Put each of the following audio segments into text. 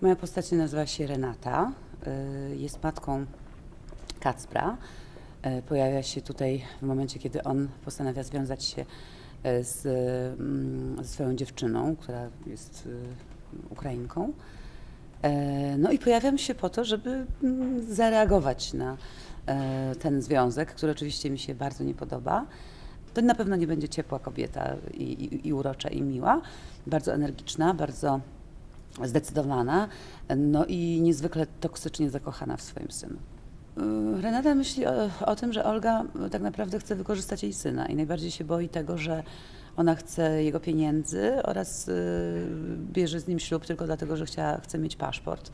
Moja postać nazywa się Renata. y, Jest matką Kacpra. Y, Pojawia się tutaj w momencie, kiedy on postanawia związać się y, z, mm, ze swoją dziewczyną, która jest Ukrainką. No i pojawiam się po to, żeby mm, zareagować na ten związek, który oczywiście mi się bardzo nie podoba. To na pewno nie będzie ciepła kobieta i, i, i urocza i miła, bardzo energiczna, bardzo zdecydowana, no i niezwykle toksycznie zakochana w swoim synu. Y, Renata myśli o, o tym, że Olga tak naprawdę chce wykorzystać jej syna i najbardziej się boi tego, że ona chce jego pieniędzy oraz y, bierze z nim ślub tylko dlatego, że chciała, chce mieć paszport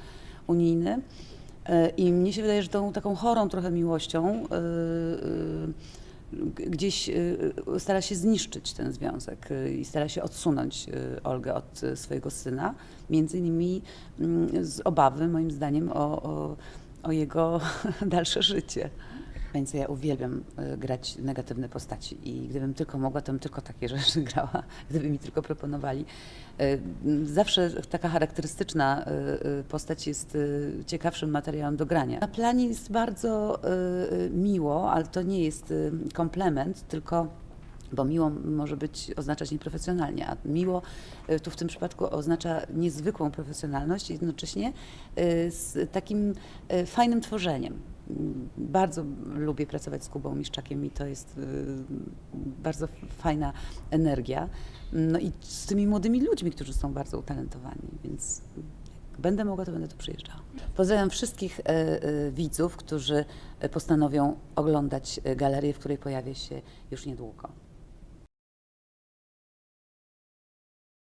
unijny. Y, I mnie się wydaje, że tą taką chorą trochę miłością y, y, gdzieś y, y, stara się zniszczyć ten związek y, i stara się odsunąć Olgę od swojego syna, między innymi mm, z obawy, moim zdaniem, o, o, o jego dalsze życie. Więc ja uwielbiam y, grać negatywne postaci i gdybym tylko mogła, to bym tylko takie rzeczy grała, gdyby mi tylko proponowali. M, Zawsze taka charakterystyczna y, postać jest ciekawszym materiałem do grania. Na planie jest bardzo miło, ale to nie jest komplement, tylko bo miło może być oznaczać nieprofesjonalnie, a miło tu w tym przypadku oznacza niezwykłą profesjonalność i jednocześnie z takim fajnym tworzeniem. Bardzo lubię pracować z Kubą Miszczakiem i to jest y, bardzo fajna energia. No i z tymi młodymi ludźmi, którzy są bardzo utalentowani, więc jak będę mogła, to będę tu przyjeżdżała. Pozdrawiam wszystkich e, e, widzów, którzy e, postanowią oglądać galerię, w której pojawię się już niedługo.